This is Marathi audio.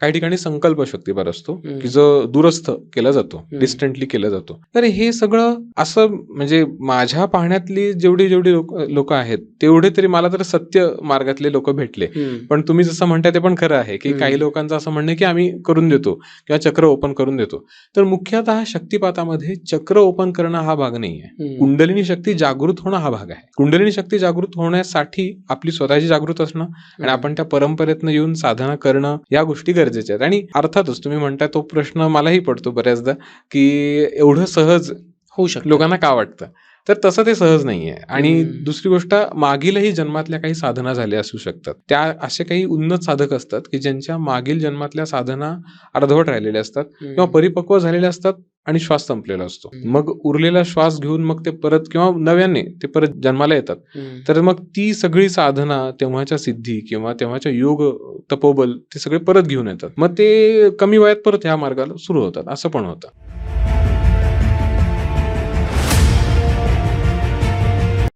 काही ठिकाणी संकल्प शक्तीपात असतो. की जो दूरस्थ केला जातो. डिस्टंटली केला जातो तर हे सगळं असं म्हणजे माझ्या पाहण्यातली जेवढी जेवढी लोक आहेत तेवढे तरी मला तर सत्य मार्गातले लोक भेटले. पण तुम्ही जसं म्हणताय ते पण खरं आहे की. काही लोकांचं असं म्हणणं की आम्ही करून देतो किंवा चक्र ओपन करून देतो तर मुख्यतः शक्तिपातामध्ये चक्र ओपन करणं हा भाग नाही आहे. कुंडलिनी शक्ती जागृत होणं हा भाग आहे कुंडलिनी शक्ती जागृत होण्यासाठी आपली स्वतःची जागृत असणं आणि आपण त्या परंपरेतनं येऊन साधना करणं या गोष्टी गरजेच्या आहेत. आणि अर्थातच तुम्ही म्हणताय तो प्रश्न मलाही पडतो बऱ्याचदा की एवढं सहज होऊ शकतं. लोकांना का वाटतं? तर तसं ते सहज नाहीये. आणि हम्म. दुसरी गोष्ट मागीलही जन्मातल्या काही साधना झाल्या असू शकतात. त्या असे काही उन्नत साधक असतात की ज्यांच्या मागील जन्मातल्या साधना अर्धवट राहिलेल्या असतात. किंवा परिपक्व झालेल्या असतात आणि श्वास संपलेला असतो. मग उरलेला श्वास घेऊन मग ते परत किंवा नव्याने ते परत जन्माला येतात. तर मग ती सगळी साधना तेव्हाच्या सिद्धी किंवा तेव्हाच्या योग तपोबल ते सगळे परत घेऊन येतात. मग ते कमी वयात परत ह्या मार्गाला सुरू होतात. असं पण होतं.